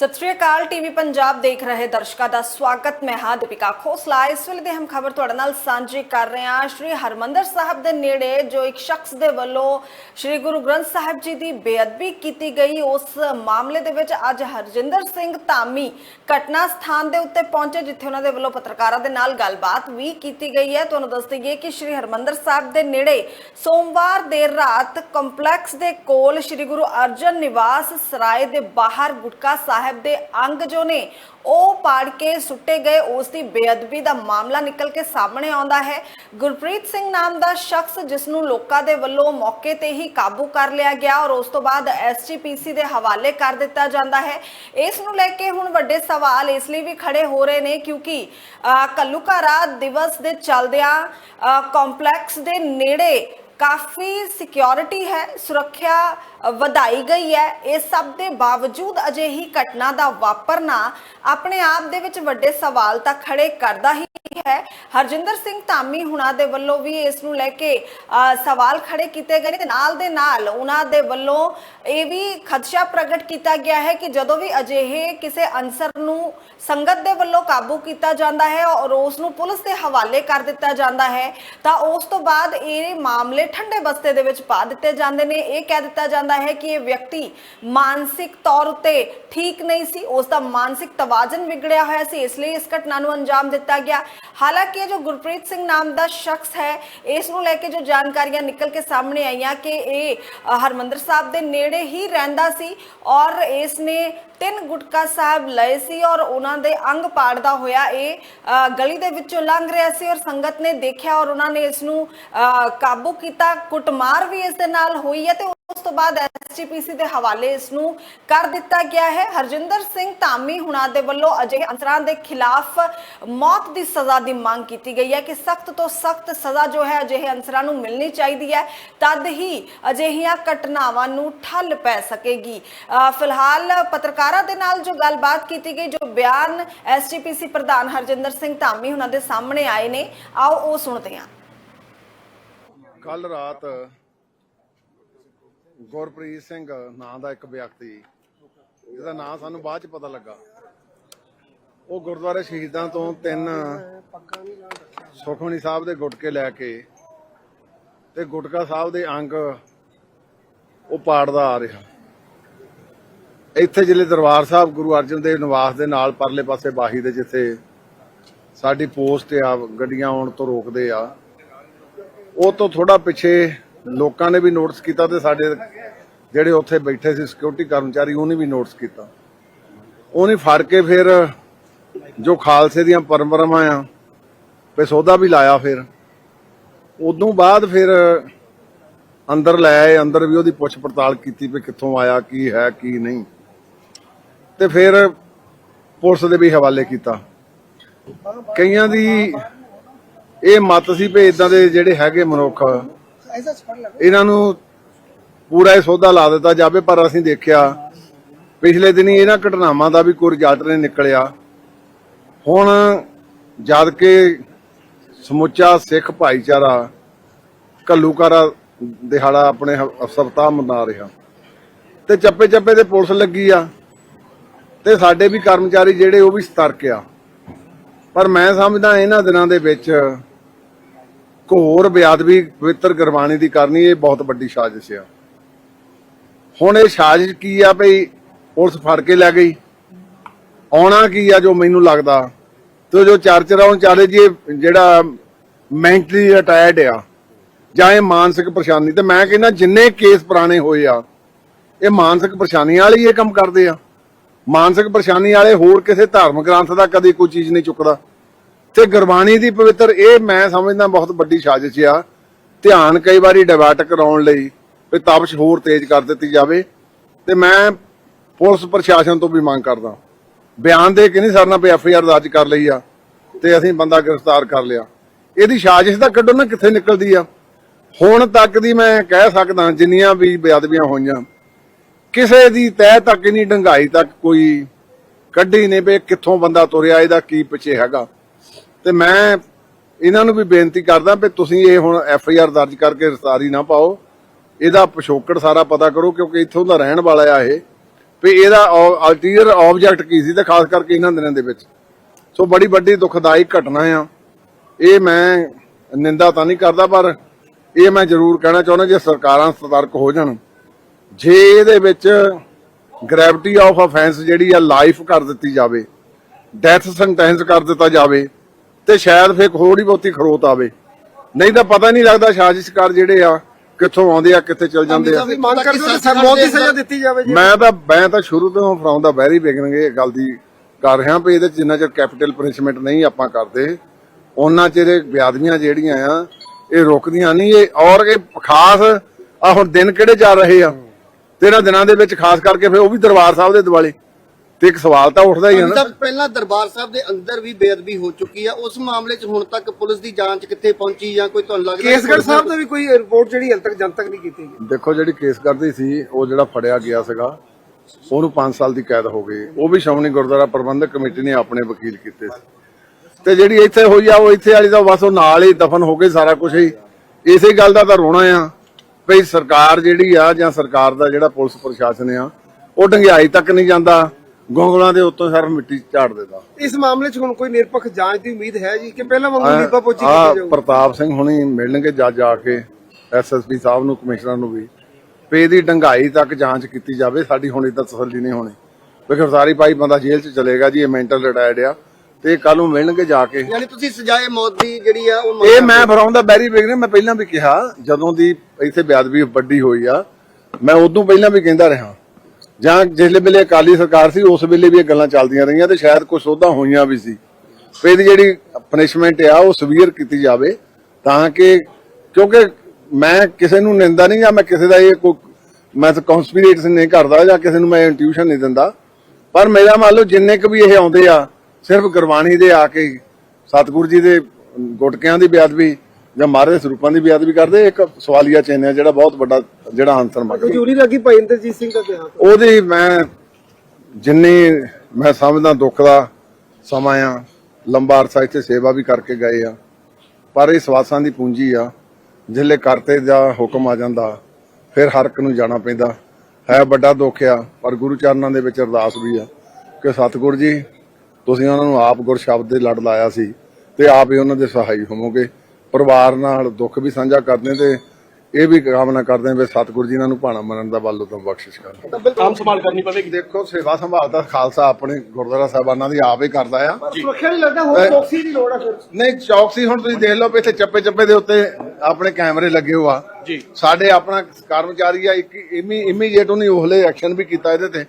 ਸਤਿ ਸ਼੍ਰੀ ਅਕਾਲ, ਟੀਵੀ ਪੰਜਾਬ ਦੇਖ ਰਹੇ ਦਰਸ਼ਕਾਂ ਦਾ ਸਵਾਗਤ। ਮੈਂ ਹਾਂ ਦੀਪਿਕਾ ਖੋਸਲਾ। ਇਸ ਵੇਲੇ ਦੇ ਹਮ ਖਬਰ ਤੁਹਾਡੇ ਨਾਲ ਸਾਂਝੀ ਕਰ ਰਹੇ ਹਾਂ ਸ਼੍ਰੀ ਹਰਮੰਦਰ ਸਾਹਿਬ ਦੇ ਨੇੜੇ, ਜੋ ਇੱਕ ਸ਼ਖਸ ਦੇ ਵੱਲੋਂ ਸ਼੍ਰੀ ਗੁਰੂ ਗ੍ਰੰਥ ਸਾਹਿਬ ਜੀ ਦੀ ਬੇਅਦਬੀ ਕੀਤੀ ਗਈ। ਉਸ ਮਾਮਲੇ ਦੇ ਵਿੱਚ ਅੱਜ ਹਰਜਿੰਦਰ ਸਿੰਘ ਧਾਮੀ ਘਟਨਾ ਸਥਾਨ ਦੇ ਉੱਤੇ ਪਹੁੰਚੇ, ਜਿੱਥੇ ਉਹਨਾਂ ਦੇ ਵੱਲੋਂ ਪੱਤਰਕਾਰਾਂ ਦੇ ਨਾਲ ਗੱਲਬਾਤ ਵੀ ਕੀਤੀ ਗਈ ਹੈ। ਤੁਹਾਨੂੰ ਦੱਸ ਦਈਏ ਕਿ ਸ਼੍ਰੀ ਹਰਮੰਦਰ ਸਾਹਿਬ ਦੇ ਨੇੜੇ ਸੋਮਵਾਰ ਦੇਰ ਰਾਤ ਕੰਪਲੈਕਸ ਦੇ ਕੋਲ ਸ਼੍ਰੀ ਗੁਰੂ ਅਰਜਨ ਨਿਵਾਸ ਸਰਾਏ ਦੇ ਬਾਹਰ ਗੁਟਕਾ ਸਾਹਿਬ ਦੇ ਅੰਗ ਜੋ ਨੇ ਉਹ ਪਾੜ ਕੇ ਸੁੱਟੇ ਗਏ। ਉਸ ਦੀ ਬੇਅਦਬੀ ਦਾ ਮਾਮਲਾ ਨਿਕਲ ਕੇ ਸਾਹਮਣੇ ਆਉਂਦਾ ਹੈ। ਗੁਰਪ੍ਰੀਤ ਸਿੰਘ ਨਾਮ ਦਾ ਸ਼ਖਸ ਜਿਸ ਨੂੰ ਲੋਕਾਂ ਦੇ ਵੱਲੋਂ ਮੌਕੇ ਤੇ ਹੀ ਕਾਬੂ ਕਰ ਲਿਆ ਗਿਆ ਔਰ ਉਸ ਤੋਂ ਬਾਅਦ ਐਸਜੀਪੀਸੀ ਦੇ ਹਵਾਲੇ ਕਰ ਦਿੱਤਾ ਜਾਂਦਾ ਹੈ। ਇਸ ਨੂੰ ਲੈ ਕੇ ਹੁਣ ਵੱਡੇ ਸਵਾਲ ਇਸ ਲਈ ਵੀ ਖੜੇ ਹੋ ਰਹੇ ਨੇ ਕਿਉਂਕਿ ਅਹ, ਕੱਲੂਕਾਰਾ ਦਿਵਸ ਦੇ ਚੱਲਦਿਆਂ ਕੰਪਲੈਕਸ ਦੇ ਨੇੜੇ ਕਾਫੀ ਸਿਕਿਉਰਿਟੀ ਹੈ, ਸੁਰੱਖਿਆ ਵਧਾਈ ਗਈ ਹੈ। ਇਹ ਸਭ ਦੇ ਬਾਵਜੂਦ ਅਜਿਹੀ ਘਟਨਾ ਦਾ ਵਾਪਰਨਾ ਆਪਣੇ ਆਪ ਦੇ ਵਿੱਚ ਵੱਡੇ ਸਵਾਲ ਤਾਂ ਖੜੇ ਕਰਦਾ ਹੀ ਹੈ। ਹਰਜਿੰਦਰ ਸਿੰਘ ਧਾਮੀ ਹੁਣਾਂ ਦੇ ਵੱਲੋਂ ਵੀ ਇਸ ਨੂੰ ਲੈ ਕੇ ਸਵਾਲ ਖੜੇ ਕੀਤੇ ਗਏ ਨੇ ਤੇ ਨਾਲ ਦੇ ਨਾਲ ਉਹਨਾਂ ਦੇ ਵੱਲੋਂ ਇਹ ਵੀ ਖਦਸ਼ਾ ਪ੍ਰਗਟ ਕੀਤਾ ਗਿਆ ਹੈ ਕਿ ਜਦੋਂ ਵੀ ਅਜਿਹੇ ਕਿਸੇ ਅਨਸਰ ਨੂੰ ਸੰਗਤ ਦੇ ਵੱਲੋਂ ਕਾਬੂ ਕੀਤਾ ਜਾਂਦਾ ਹੈ ਔਰ ਉਸ ਨੂੰ ਪੁਲਿਸ ਦੇ ਹਵਾਲੇ ਕਰ ਦਿੱਤਾ ਜਾਂਦਾ ਹੈ, ਤਾਂ ਉਸ ਤੋਂ ਬਾਅਦ ਇਹ ਮਾਮਲੇ ਠੰਡੇ ਬਸਤੇ ਦੇ ਵਿੱਚ ਪਾ ਦਿੱਤੇ ਜਾਂਦੇ ਨੇ। ਇਹ ਕਹਿ ਦਿੱਤਾ ਜਾਂਦਾ ਹੈ ਕਿ ਇਹ ਵਿਅਕਤੀ ਮਾਨਸਿਕ ਤੌਰ ਉੱਤੇ ਠੀਕ ਨਹੀਂ ਸੀ। ਉਸ ਦਾ ਮਾਨਸਿਕ ਤਵਾਜ਼ਨ ਵਿਗੜਿਆ ਹੋਇਆ ਸੀ, ਇਸ ਲਈ ਇਸ ਘਟਨਾ ਨੂੰ ਅੰਜਾਮ ਦਿੱਤਾ ਗਿਆ। ਹਾਲਾਂਕਿ ਜੋ ਗੁਰਪ੍ਰੀਤ ਸਿੰਘ ਨਾਮ ਦਾ ਸ਼ਖਸ ਹੈ, ਇਸ ਨੂੰ ਲੈ ਕੇ ਜੋ ਜਾਣਕਾਰੀਆਂ ਨਿਕਲ ਕੇ ਸਾਹਮਣੇ ਆਈਆਂ ਕਿ ਇਹ ਹਰਮੰਦਰ ਸਾਹਿਬ ਦੇ ਨੇੜੇ ਹੀ ਰਹਿੰਦਾ ਸੀ ਔਰ ਇਸ ਨੇ ਤਿੰਨ ਗੁਟਕਾ ਸਾਹਿਬ ਲਏ ਸੀ ਔਰ ਉਹਨਾਂ ਦੇ ਅੰਗ ਪਾੜਦਾ ਹੋਇਆ ਇਹ ਗਲੀ ਦੇ ਵਿੱਚੋਂ ਲੰਘ ਰਿਹਾ ਸੀ ਔਰ ਸੰਗਤ ਨੇ ਦੇਖਿਆ ਔਰ ਉਹਨਾਂ ਨੇ ਇਸ ਨੂੰ ਕਾਬੂ ਕੀਤਾ। ਕੁੱਟਮਾਰ ਵੀ ਇਸ ਦੇ ਨਾਲ ਹੋਈ ਹੈ ਤੇ ਤੋਂ ਬਾਅਦ ਐਸਜੀਪੀਸੀ ਦੇ ਹਵਾਲੇ ਇਸ ਨੂੰ ਕਰ ਦਿੱਤਾ ਗਿਆ ਹੈ। ਹਰਜਿੰਦਰ ਸਿੰਘ ਧਾਮੀ ਹੁਣਾਂ ਦੇ ਵੱਲੋਂ ਅਜਿਹੇ ਅੰਸਰਾਂ ਦੇ ਖਿਲਾਫ ਮੌਤ ਦੀ ਸਜ਼ਾ ਦੀ ਮੰਗ ਕੀਤੀ ਗਈ ਹੈ ਕਿ ਸਖਤ ਤੋਂ ਸਖਤ ਸਜ਼ਾ ਜੋ ਹੈ ਅਜਿਹੇ ਅੰਸਰਾਂ ਨੂੰ ਮਿਲਣੀ ਚਾਹੀਦੀ ਹੈ, ਤਦ ਹੀ ਅਜਿਹੀਆਂ ਘਟਨਾਵਾਂ ਨੂੰ ਠੱਲ ਪੈ ਸਕੇਗੀ। ਫਿਲਹਾਲ ਪੱਤਰਕਾਰਾਂ ਦੇ ਨਾਲ ਜੋ ਗੱਲਬਾਤ ਕੀਤੀ ਗਈ, ਜੋ ਬਿਆਨ ਐਸਜੀਪੀਸੀ ਪ੍ਰਧਾਨ ਹਰਜਿੰਦਰ ਸਿੰਘ ਧਾਮੀ ਹੁਣਾਂ ਦੇ ਸਾਹਮਣੇ ਆਏ ਨੇ, ਆਓ ਉਹ ਸੁਣਦੇ ਹਾਂ। ਕੱਲ ਰਾਤ ਗੁਰਪ੍ਰੀਤ ਸਿੰਘ ਨਾਂ ਦਾ ਇੱਕ ਵਿਅਕਤੀ, ਜਿਹਦਾ ਨਾਂ ਸਾਨੂੰ ਬਾਅਦ ਚ ਪਤਾ ਲੱਗਾ। ਉਹ ਗੁਰਦੁਆਰੇ ਸ਼ਹੀਦਾਂ ਤੋਂ ਤਿੰਨ ਸੁਖਮਨੀ ਸਾਹਿਬ ਦੇ ਗੁਟਕੇ ਲੈ ਕੇ ਤੇ ਗੁਟਕਾ ਸਾਹਿਬ ਦੇ ਅੰਗ ਉਹ ਪਾੜਦਾ ਆ ਰਿਹਾ। ਇੱਥੇ ਜ਼ਿਲ੍ਹੇ ਦਰਬਾਰ ਸਾਹਿਬ ਗੁਰੂ ਅਰਜਨ ਦੇਵ ਨਿਵਾਸ ਦੇ ਨਾਲ ਪਰਲੇ ਪਾਸੇ ਬਾਹੀ ਦੇ ਜਿੱਥੇ ਸਾਡੀ ਪੋਸਟ ਆ, ਗੱਡੀਆਂ ਆਉਣ ਤੋਂ ਰੋਕਦੇ ਆ, ਉਹ ਤੋਂ ਥੋੜਾ ਪਿੱਛੇ ਲੋਕਾਂ ਨੇ ਵੀ ਨੋਟਿਸ ਕੀਤਾ ਤੇ ਸਾਡੇ ਜਿਹੜੇ ਉੱਥੇ ਬੈਠੇ ਸੀ ਸਿਕਿਉਰਿਟੀ ਕਰਮਚਾਰੀ, ਉਹਨੇ ਵੀ ਨੋਟਿਸ ਕੀਤਾ। ਉਹਨੇ ਫੜ ਕੇ ਫਿਰ ਜੋ ਖਾਲਸੇ ਦੀਆਂ ਪਰੰਪਰਾਵਾਂ ਆ ਤੇ ਸੌਦਾ ਵੀ ਲਾਇਆ ਫਿਰ। ਉਦੋਂ ਬਾਅਦ ਫਿਰ ਅੰਦਰ ਲੈ ਆਏ, ਅੰਦਰ ਵੀ ਉਹਦੀ ਪੁੱਛ ਪੜਤਾਲ ਕੀਤੀ ਵੀ ਕਿੱਥੋਂ ਆਇਆ, ਕੀ ਹੈ, ਕੀ ਨਹੀਂ। ਤੇ ਫਿਰ ਪੁਲਿਸ ਦੇ ਵੀ ਹਵਾਲੇ ਕੀਤਾ। ਕਈਆਂ ਦੀ ਇਹ ਮਤ ਸੀ ਵੀ ਇਦਾਂ ਦੇ ਜਿਹੜੇ ਹੈਗੇ ਮਨੁੱਖ ਇਹਨਾਂ ਨੂੰ ਪੂਰਾ ਇਹ ਸੌਦਾ ਲਾ ਦਿੱਤਾ ਜਾਵੇ, ਪਰ ਅਸੀਂ ਦੇਖਿਆ ਪਿਛਲੇ ਦਿਨੀ ਇਹਨਾਂ ਘਟਨਾਵਾਂ ਦਾ ਵੀ ਕੋਈ ਰਿਜ਼ਲਟ ਨਹੀਂ ਨਿਕਲਿਆ। ਹੁਣ ਜਦ ਕਿ ਸਮੁੱਚਾ ਸਿੱਖ ਭਾਈਚਾਰਾ ਕੱਲੂਕਾਰਾ ਦਿਹਾੜਾ ਆਪਣੇ ਸਪਤਾਹ ਮਨਾ ਰਿਹਾ। ਤੇ ਚੱਪੇ ਚੱਪੇ ਤੇ ਪੁਲਿਸ ਲੱਗੀ ਆ ਤੇ ਸਾਡੇ ਵੀ ਕਰਮਚਾਰੀ ਜਿਹੜੇ ਉਹ ਵੀ ਸਤਰਕ ਆ। ਪਰ ਮੈਂ ਸਮਝਦਾ ਇਹਨਾਂ ਦਿਨਾਂ ਦੇ ਵਿੱਚ ਘੋਰ ਬਿਆਦਵੀ ਪਵਿੱਤਰ ਗੁਰਬਾਣੀ ਦੀ ਕਰਨੀ, ਇਹ ਬਹੁਤ ਵੱਡੀ ਸਾਜ਼ਿਸ਼ ਆ। ਹੁਣ ਇਹ ਸਾਜ਼ਿਸ਼ ਕੀ ਆ ਭਈ ਪੁਲਿਸ ਫੜ ਕੇ ਲੈ ਗਈ? ਆਉਣਾ ਕੀ ਆ ਜੋ ਮੈਨੂੰ ਲੱਗਦਾ? ਤੇ ਜੋ ਚਰਚ ਰਾਉਣ ਚਾਲੇ ਜੀ ਜਿਹੜਾ ਮੈਂਟਲੀ ਰਿਟਾਇਰਡ ਆ, ਜਾਂ ਇਹ ਮਾਨਸਿਕ ਪਰੇਸ਼ਾਨੀ, ਤੇ ਮੈਂ ਕਹਿੰਦਾ ਜਿੰਨੇ ਕੇਸ ਪੁਰਾਣੇ ਹੋਏ ਆ, ਇਹ ਮਾਨਸਿਕ ਪਰੇਸ਼ਾਨੀ ਵਾਲੇ ਇਹ ਕੰਮ ਕਰਦੇ ਆ। ਮਾਨਸਿਕ ਪਰੇਸ਼ਾਨੀ ਵਾਲੇ ਹੋਰ ਕਿਸੇ ਧਾਰਮਿਕ ਗ੍ਰੰਥ ਦਾ ਕਦੀ ਕੋਈ ਚੀਜ਼ ਨਹੀਂ ਚੁੱਕਦਾ। ਤੇ ਗੁਰਬਾਣੀ ਦੀ ਪਵਿੱਤਰ, ਇਹ ਮੈਂ ਸਮਝਦਾ ਬਹੁਤ ਵੱਡੀ ਸਾਜ਼ਿਸ਼ ਆ। ਧਿਆਨ ਕਈ ਵਾਰੀ ਡਿਵਰਟ ਕਰਾਉਣ ਲਈ ਵੀ ਤਬਸ਼ ਹੋਰ ਤੇਜ਼ ਕਰ ਦਿੱਤੀ ਜਾਵੇ। ਤੇ ਮੈਂ ਪੁਲਿਸ ਪ੍ਰਸ਼ਾਸਨ ਤੋਂ ਵੀ ਮੰਗ ਕਰਦਾ। ਬਿਆਨ ਦੇ ਕੇ ਨਹੀਂ ਸਰਨਾ ਵੀ ਐਫ ਆਈ ਆਰ ਦਰਜ ਕਰ ਲਈ ਆ, ਤੇ ਅਸੀਂ ਬੰਦਾ ਗ੍ਰਿਫਤਾਰ ਕਰ ਲਿਆ। ਇਹਦੀ ਸਾਜ਼ਿਸ਼ ਤਾਂ ਕੱਢੋ ਨਾ ਕਿੱਥੇ ਨਿਕਲਦੀ ਆ। ਹੁਣ ਤੱਕ ਦੀ ਮੈਂ ਕਹਿ ਸਕਦਾ, ਜਿੰਨੀਆਂ ਵੀ ਬੇਅਦਬੀਆਂ ਹੋਈਆਂ, ਕਿਸੇ ਦੀ ਤਹਿ ਤੱਕ ਨਹੀਂ ਡੰਗਾਈ ਤੱਕ ਕੋਈ ਕੱਢੀ ਨਹੀਂ ਵੀ ਕਿੱਥੋਂ ਬੰਦਾ ਤੁਰਿਆ, ਇਹਦਾ ਕੀ ਪਿੱਛੇ ਹੈਗਾ। ਤੇ ਮੈਂ ਇਹਨਾਂ ਨੂੰ ਵੀ ਬੇਨਤੀ ਕਰਦਾ ਵੀ ਤੁਸੀਂ ਇਹ ਹੁਣ ਐਫ ਆਈ ਆਰ ਦਰਜ ਕਰਕੇ ਗ੍ਰਿਫਤਾਰੀ ਨਾ ਪਾਓ। ਇਹਦਾ ਪਿਛੋਕੜ ਸਾਰਾ ਪਤਾ ਕਰੋ ਕਿਉਂਕਿ ਇੱਥੋਂ ਦਾ ਰਹਿਣ ਵਾਲਾ ਆ ਇਹ। ਵੀ ਇਹਦਾ ਅਲਟੀਰੀਅਰ ਆਬਜੈਕਟ ਕੀ ਸੀ ਤੇ ਖਾਸ ਕਰਕੇ ਇਹਨਾਂ ਦਿਨਾਂ ਦੇ ਵਿੱਚ। ਸੋ ਬੜੀ ਵੱਡੀ ਦੁਖਦਾਈ ਘਟਨਾ ਆ। ਇਹ ਮੈਂ ਨਿੰਦਾ ਤਾਂ ਨਹੀਂ ਕਰਦਾ, ਪਰ ਇਹ ਮੈਂ ਜ਼ਰੂਰ ਕਹਿਣਾ ਚਾਹੁੰਦਾ ਜੇ ਸਰਕਾਰਾਂ ਸਤਰਕ ਹੋ ਜਾਣ। ਜੇ ਇਹਦੇ ਵਿੱਚ ਗ੍ਰੈਵਿਟੀ ਆਫ ਅਫੈਂਸ ਜਿਹੜੀ ਆ ਲਾਈਫ ਕਰ ਦਿੱਤੀ ਜਾਵੇ ਡੈਥ ਸੈਂਟੈਂਸ ਕਰ ਦਿੱਤਾ ਜਾਵੇ ਤੇ ਸ਼ਾਇਦ ਫੇਰ ਥੋੜੀ ਬਹੁਤੀ ਖਰੋਤ ਆਵੇ। ਨਹੀਂ ਤਾਂ ਪਤਾ ਨਹੀਂ ਲੱਗਦਾ ਸਾਜ਼ਿਸ਼ਕਾਰ ਜਿਹੜੇ ਆ ਕਿੱਥੋਂ ਆਉਂਦੇ ਆ ਕਿੱਥੇ ਚਲ ਜਾਂਦੇ ਆ। ਤੁਸੀਂ ਮੰਗ ਕਰਦੇ ਹੋ ਕਿ ਮੌਤ ਦੀ ਸਜ਼ਾ ਦਿੱਤੀ ਜਾਵੇ ਜੀ। ਮੈਂ ਤਾਂ ਮੈਂ ਤਾਂ ਸ਼ੁਰੂ ਤੋਂ ਫਰੋਮ ਦਾ ਵੈਰੀ ਬਿਗਨਿੰਗ ਇਹ ਗੱਲ ਦੀ ਕਰ ਰਿਹਾ ਵੀ ਇਹਦੇ ਜਿੰਨਾ ਚਿਰ ਕੈਪੀਟਲ ਪਨਿਸ਼ਮੈਂਟ ਨਹੀਂ ਆਪਾਂ ਕਰਦੇ ਉਹਨਾਂ ਚਿਰ ਇਹ ਬਿਆਦਮੀਆਂ ਜਿਹੜੀਆਂ ਆ ਇਹ ਰੁਕਦੀਆਂ ਨਹੀਂ ਇਹ ਔਰ ਇਹ ਖਾਸ ਆ ਹੁਣ ਦਿਨ ਕਿਹੜੇ ਚੱਲ ਰਹੇ ਆ? ਤੇਰਾਂ ਦਿਨਾਂ ਦੇ ਵਿੱਚ ਖਾਸ ਕਰਕੇ ਫਿਰ ਉਹ ਵੀ ਦਰਬਾਰ ਸਾਹਿਬ ਦੇ ਦਿਵਾਲੇ। ਤੇ ਇੱਕ ਸਵਾਲ ਤਾਂ ਉੱਠਦਾ ਹੀ ਆ ਨਾ। ਤਾਂ ਪਹਿਲਾਂ ਦਰਬਾਰ ਸਾਹਿਬ ਦੇ ਅੰਦਰ ਵੀ ਬੇਅਦਬੀ ਹੋ ਚੁੱਕੀ ਆ ਉਸ ਮਾਮਲੇ 'ਚ ਹੁਣ ਤੱਕ ਪੁਲਿਸ ਦੀ ਜਾਂਚ ਕਿੱਥੇ ਪਹੁੰਚੀ ਜਾਂ ਕੋਈ ਤੁਹਾਨੂੰ ਲੱਗਦਾ ਕੇਸਗੜ੍ਹ ਸਾਹਿਬ ਦਾ ਵੀ ਕੋਈ ਰਿਪੋਰਟ ਜਿਹੜੀ ਹਾਲ ਤੱਕ ਜਨਤਕ ਨਹੀਂ ਕੀਤੀ ਗਈ। ਦੇਖੋ ਜਿਹੜੀ ਕੇਸ ਕਰਦੀ ਸੀ ਉਹ ਜਿਹੜਾ ਫੜਿਆ ਗਿਆ ਸੀਗਾ ਉਹਨੂੰ 5 ਸਾਲ ਦੀ ਕੈਦ ਹੋ ਗਈ। ਉਹ ਵੀ ਸ਼੍ਰੋਮਣੀ ਗੁਰਦੁਆਰਾ ਪ੍ਰਬੰਧਕ ਕਮੇਟੀ ਨੇ ਆਪਣੇ ਵਕੀਲ ਕੀਤੇ ਸੀ। ਤੇ ਜਿਹੜੀ ਇੱਥੇ ਹੋਈ ਆ ਉਹ ਇੱਥੇ ਵਾਲੀ ਤਾਂ ਬਸ ਉਹ ਨਾਲ ਹੀ ਦਫਨ ਹੋ ਗਈ ਸਾਰਾ ਕੁਝ ਹੀ। ਇਸੇ ਗੱਲ ਦਾ ਤਾਂ ਰੋਣਾ ਆ ਭਈ ਸਰਕਾਰ ਜਿਹੜੀ ਆ ਜਾਂ ਸਰਕਾਰ ਦਾ ਜਿਹੜਾ ਪੁਲਿਸ ਪ੍ਰਸ਼ਾਸਨ ਆ ਉਹ ਡੰਗਿਆਈ ਤੱਕ ਨਹੀਂ ਜਾਂਦਾ। ਗੋਂਗਲਾਂ ਦੇ ਉੱਤੋਂ ਸਰ ਮਿੱਟੀ ਝਾੜ ਦਿੰਦਾ। ਇਸ ਮਾਮਲੇ 'ਚ ਹੁਣ ਕੋਈ ਨਿਰਪੱਖ ਜਾਂਚ ਦੀ ਉਮੀਦ ਹੈ ਜੀ ਕਿ ਪਹਿਲਾਂ ਵਾਂਗੂ ਆ ਨੀਪਾ ਪੋਚੀ ਆ ਕੀਤੀ ਜਾਊਗੀ? ਪ੍ਰਤਾਪ ਸਿੰਘ ਹੁਣੀ ਮਿਲਣਗੇ ਜਾ ਜਾ ਕੇ ਐਸਐਸਪੀ ਸਾਹਿਬ ਨੂੰ ਕਮਿਸ਼ਨਰ ਨੂੰ ਵੀ। ਪੇ ਦੀ ਡੰਗਾਈ ਤੱਕ ਜਾਂਚ ਕੀਤੀ ਜਾਵੇ ਸਾਡੀ ਹੁਣ ਇਦਾਂ ਤਸੱਲੀ ਨਹੀਂ ਹੋਣੀ। ਵੀ ਗਰਦਾਰੀ ਭਾਈ ਬੰਦਾ ਜੇਲ੍ਹ 'ਚ ਚਲੇਗਾ ਜੀ ਇਹ ਮੈਂਟਲ ਰਿਟਾਇਰਡ ਆ ਤੇ ਕੱਲ ਨੂੰ ਮਿਲਣਗੇ ਜਾ ਕੇ। ਯਾਨੀ ਤੁਸੀਂ ਸਜ਼ਾਏ ਮੌਤ ਦੀ ਜਿਹੜੀ ਆ ਉਹ ਇਹ ਮੈਂ ਫਰਾਉਂ ਦਾ ਬੈਰੀ ਬਿਗਨ ਮੈਂ ਪਹਿਲਾਂ ਵੀ ਕਿਹਾ ਜਦੋਂ ਦੀ ਇੱਥੇ ਬਿਆਦਵੀ ਵੱਡੀ ਹੋਈ ਆ ਮੈਂ ਉਦੋਂ ਪਹਿਲਾਂ ਵੀ ਕਹਿੰਦਾ ਰਿਹਾ। ਜਾਂ ਜਿਸ ਵੇਲੇ ਅਕਾਲੀ ਸਰਕਾਰ ਸੀ, ਉਸ ਵੇਲੇ ਵੀ ਇਹ ਗੱਲਾਂ ਚੱਲਦੀਆਂ ਰਹੀਆਂ ਤੇ ਸ਼ਾਇਦ ਕੁਝ ਸੋਧਾਂ ਹੋਈਆਂ ਵੀ ਸੀ। ਵੀ ਇਹਦੀ ਜਿਹੜੀ ਪਨਿਸ਼ਮੈਂਟ ਆ, ਉਹ ਸਵੀਅਰ ਕੀਤੀ ਜਾਵੇ ਤਾਂ ਕਿ, ਕਿਉਂਕਿ ਮੈਂ ਕਿਸੇ ਨੂੰ ਨਿੰਦਾ ਨਹੀਂ ਜਾਂ ਮੈਂ ਕਿਸੇ ਦਾ ਇਹ ਕੋਈ, ਮੈਂ ਤਾਂ ਕਨਸਪੀਰੇਟਸ ਨਹੀਂ ਕਰਦਾ ਜਾਂ ਕਿਸੇ ਨੂੰ ਮੈਂ ਇੰਟਿਊਸ਼ਨ ਨਹੀਂ ਦਿੰਦਾ। ਪਰ ਮੇਰਾ ਮੰਨ ਲਓ ਜਿੰਨੇ ਕੁ ਵੀ ਇਹ ਆਉਂਦੇ ਆ, ਸਿਰਫ ਗੁਰਬਾਣੀ ਦੇ ਆ ਕੇ ਸਤਿਗੁਰੂ ਜੀ ਦੇ ਗੁਟਕਿਆਂ ਦੀ ਬੇਅਦਬੀ ਜਾਂ ਮਹਾਰਾਜ ਦੇ ਸਰੂਪਾਂ ਦੀ ਬੇਅਦਬੀ ਕਰਦੇ ਇੱਕ ਸਵਾਲੀਆ ਚਿੰਨ੍ਹ ਹੈ ਜਿਹੜਾ ਬਹੁਤ ਵੱਡਾ ਜਿਹੜਾ ਆਨਸਰ ਮੰਗਦਾ ਜੂਰੀ ਲੱਗੀ ਭਾਈ ਇੰਦਰਜੀਤ ਸਿੰਘ ਦਾ ਬਿਆਨ ਉਹਦੀ ਮੈਂ ਜਿੰਨੀ ਮੈਂ ਸਮਝਦਾ ਦੁੱਖ ਦਾ ਸਮਾਂ ਆ ਲੰਬਾ ਅਰਸਾ ਇੱਥੇ ਸੇਵਾ ਵੀ ਕਰਕੇ ਗਏ ਆ ਪਰ ਇਹ ਸਵਾਸਾਂ ਦੀ ਪੂੰਜੀ ਆ ਜਿੱਲੇ ਕਰਤੇ ਦਾ ਹੁਕਮ ਆ ਜਾਂਦਾ ਫਿਰ ਹਰ ਇੱਕ ਨੂੰ ਜਾਣਾ ਪੈਂਦਾ। ਹੈ ਵੱਡਾ ਦੁੱਖ ਆ ਪਰ ਗੁਰੂ ਚਰਨਾਂ ਦੇ ਵਿੱਚ ਅਰਦਾਸ ਵੀ ਆ ਕਿ ਸਤਿਗੁਰ ਜੀ ਤੁਸੀਂ ਉਹਨਾਂ ਨੂੰ ਆਪ ਗੁਰ ਸ਼ਬਦ ਦੇ ਲੜ ਲਾਇਆ ਸੀ ਤੇ ਆਪ ਹੀ ਉਹਨਾਂ ਦੇ ਸਹਾਈ ਹੋਵੋਗੇ। ਪਰਿਵਾਰ ਨਾਲ ਦੁੱਖ ਵੀ ਸਾਂਝਾ ਕਰਦੇ ਤੇ ਇਹ ਵੀ ਕਾਮਨਾ ਕਰਦੇ ਹਾਂ ਵੀ ਸਤਿਗੁਰੂ ਜੀ ਇਹਨਾਂ ਨੂੰ ਭਾਣਾ ਮੰਨਣ ਦਾ ਵੱਲੋਂ ਤੋਂ ਬਖਸ਼ਿਸ਼ ਕਰਨ। ਕੰਮ ਸੰਭਾਲ ਕਰਨੀ ਪਵੇਗੀ। ਦੇਖੋ ਸੇਵਾ ਸੰਭਾਲ ਤਾਂ ਖਾਲਸਾ ਆਪਣੇ ਗੁਰਦੁਆਰਾ ਸਾਹਿਬਾਨਾਂ ਦੀ ਆਪ ਹੀ ਕਰਦਾ ਆ। ਸੁਰੱਖਿਆ ਨਹੀਂ ਲੱਗਦਾ ਹੋਰ ਚੌਕਸੀ ਦੀ ਲੋੜ ਆ ਫਿਰ। ਨਹੀਂ ਚੌਕਸੀ ਹੁਣ ਤੁਸੀਂ ਦੇਖ ਲਓ ਇੱਥੇ ਚੱਪੇ ਚੱਪੇ ਦੇ ਉੱਤੇ ਆਪਣੇ ਕੈਮਰੇ ਲੱਗੇ ਹੋਆ ਜੀ। ਸਾਡੇ ਆਪਣਾ ਕਰਮਚਾਰੀ ਆ ਇੱਕ ਇਮੀਡੀਏਟ ਉਹਨੇ ਉਹਲੇ ਐਕਸ਼ਨ ਵੀ ਕੀਤਾ ਇਹਦੇ ਤੇ।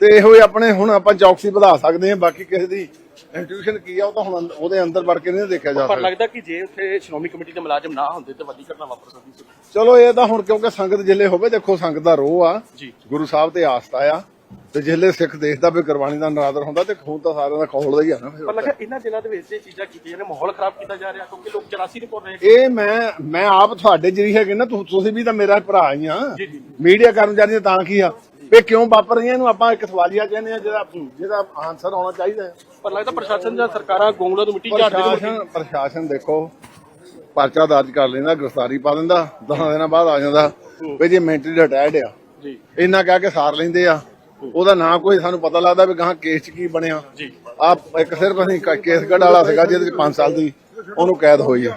ਤੇ ਇਹੋ ਹੀ ਆਪਣੇ ਹੁਣ ਆਪਾਂ ਚੌਕਸੀ ਵਧਾ ਸਕਦੇ ਹਾਂ ਬਾਕੀ ਕਿਸੇ ਦੀ ਇੰਟਿਊਸ਼ਨ ਕੀ ਆ ਉਹ ਤਾਂ ਹੁਣ ਉਹਦੇ ਅੰਦਰ ਵੜ ਕੇ ਨਹੀਂ ਦੇਖਿਆ ਜਾ ਪਰ ਸਕਦਾ। ਲੱਗਦਾ ਕਿ ਜੇ ਉੱਥੇ ਸ਼੍ਰੋਮਣੀ ਕਮੇਟੀ ਦੇ ਮੁਲਾਜ਼ਮ ਨਾ ਹੁੰਦੇ ਤਾਂ ਵੱਡੀ ਘਟਨਾ ਵਾਪਰ ਸਕਦੀ ਸੀ। ਚਲੋ ਇਹ ਤਾਂ ਹੁਣ ਕਿਉਂਕਿ ਸੰਗਤ ਜਿੱਲੇ ਹੋਵੇ ਦੇਖੋ ਸੰਗਤ ਦਾ ਰੋਹ ਆ। ਜੀ। ਗੁਰੂ ਸਾਹਿਬ ਤੇ ਆਸਥਾ ਆ। ਤੇ ਜਿੱਲੇ ਸਿੱਖ ਦੇਖਦਾ ਵੀ ਗੁਰਬਾਣੀ ਦਾ ਨਰਾਦਰ ਹੁੰਦਾ ਤੇ ਖੂਨ ਤਾਂ ਸਾਰਿਆਂ ਦਾ ਖੋਲਦਾ ਹੀ ਆ ਨਾ ਪਰ ਫਿਰ ਲੱਗਾ ਇਹਨਾਂ ਦਿਨਾਂ ਦੇ ਵਿੱਚ ਇਹ ਚੀਜ਼ਾਂ ਕੀਤੀਆਂ ਨੇ ਮਾਹੌਲ ਖਰਾਬ ਕੀਤਾ ਜਾ ਰਿਹਾ ਕਿਉਂਕਿ ਲੋਕ 84 ਨਹੀਂ ਪੜ ਰਹੇ ਇਹ ਮੈਂ ਮੈਂ ਆਪ ਤੁਹਾਡੇ ਜਿਹੜੀ ਹੈਗੇ ਨਾ ਤੁ- ਤੁਸੀਂ ਵੀ ਤਾਂ ਮੇਰਾ ਭਰਾ ਹੀ ਆ। ਜੀ, ਜੀ। ਮੀਡੀਆ ਕਰਮਚਾਰੀਆਂ ਤਾਂ ਕੀ ਆ? ਇਹ ਕਿਉਂ ਵਾਪਰ ਰਹੀਆਂ? ਇਹਨੂੰ ਆਪਾਂ ਇੱਕ ਸਵਾਲੀਆ ਕਹਿੰਦੇ ਆ ਜਿਹਦਾ ਜਿਹਦਾ ਆਨਸਰ ਆਉਣਾ ਚਾਹੀਦਾ ਹੈ। ਪਰ ਲੱਗਦਾ ਪ੍ਰਸ਼ਾਸਨ ਜਾਂ ਸਰਕਾਰਾਂ ਗੋਂਗਲੋਂ ਨੂੰ ਮਿੱਟੀ ਝਾੜ ਦੇ ਪ੍ਰਸ਼ਾਸਨ ਪ੍ਰਸ਼ਾਸਨ ਦੇਖੋ ਪਰਚਾ ਦਰਜ ਕਰ ਲੈਂਦਾ ਗ੍ਰਿਫਤਾਰੀ ਪਾ ਦਿੰਦਾ 10 ਦਿਨਾਂ ਬਾਅਦ ਆ ਜਾਂਦਾ ਵੀ ਜੇ ਮੈਂਟਲੀ ਰਿਟਾਇਰਡ ਆ ਜੀ। ਇੰਨਾ ਕਹਿ ਕੇ ਸਾਰ ਲੈਂਦੇ ਆ। ਉਹਦਾ ਨਾ ਕੋਈ ਸਾਨੂੰ ਪਤਾ ਲੱਗਦਾ ਵੀ ਗਾਂ ਕੇਸ ਚ ਕੀ ਬਣਿਆ। ਜੀ। ਆ ਇੱਕ ਸਿਰਫ ਅਸੀਂ ਕ- ਕੇਸਗੜ੍ਹ ਵਾਲਾ ਸੀਗਾ ਜਿਹਦੇ ਚ 5 ਸਾਲ ਦੀ ਉਹਨੂੰ ਕੈਦ ਹੋਈ ਆ।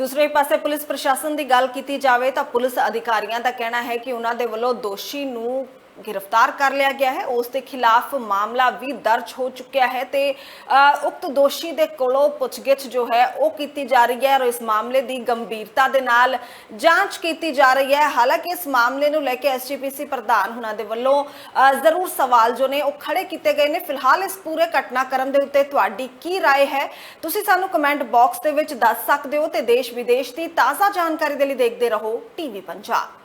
ਦੂਸਰੇ ਪਾਸੇ ਪੁਲਿਸ ਪ੍ਰਸ਼ਾਸਨ ਦੀ ਗੱਲ ਕੀਤੀ ਜਾਵੇ ਤਾਂ ਪੁਲਿਸ ਅਧਿਕਾਰੀਆਂ ਦਾ ਕਹਿਣਾ ਹੈ ਕਿ ਉਹਨਾਂ ਦੇ ਵੱਲੋਂ ਦੋਸ਼ੀ ਨੂੰ ਗ੍ਰਿਫਤਾਰ ਕਰ ਲਿਆ ਗਿਆ ਹੈ ਉਸ ਦੇ ਖਿਲਾਫ ਮਾਮਲਾ ਵੀ ਦਰਜ ਹੋ ਚੁੱਕਿਆ ਹੈ ਤੇ ਅ, ਉਕਤ ਦੋਸ਼ੀ ਦੇ ਕੋਲੋਂ ਪੁੱਛਗਿੱਛ ਜੋ ਹੈ ਉਹ ਕੀਤੀ ਜਾ ਰਹੀ ਹੈ ਔਰ ਇਸ ਮਾਮਲੇ ਦੀ ਗੰਭੀਰਤਾ ਦੇ ਨਾਲ ਜਾਂਚ ਕੀਤੀ ਜਾ ਰਹੀ ਹੈ ਹਾਲਾਂਕਿ ਇਸ ਮਾਮਲੇ ਨੂੰ ਲੈ ਕੇ ਐਸਜੀਪੀਸੀ ਪ੍ਰਧਾਨ ਉਹਨਾਂ ਦੇ ਵੱਲੋਂ ਅ, ਜ਼ਰੂਰ ਸਵਾਲ ਜੋ ਨੇ ਉਹ ਖੜੇ ਕੀਤੇ ਗਏ ਨੇ ਫਿਲਹਾਲ ਇਸ ਪੂਰੇ ਘਟਨਾਕ੍ਰਮ ਦੇ ਉੱਤੇ ਤੁਹਾਡੀ ਕੀ رائے ਹੈ ਤੁਸੀਂ ਸਾਨੂੰ ਕਮੈਂਟ ਬਾਕਸ ਦੇ ਵਿੱਚ ਦੱਸ ਸਕਦੇ ਹੋ ਤੇ ਦੇਸ਼ ਵਿਦੇਸ਼ ਦੀ ਤਾਜ਼ਾ ਜਾਣਕਾਰੀ ਦੇ ਲਈ ਦੇਖਦੇ ਰਹੋ ਟੀਵੀ ਪੰਜਾਬ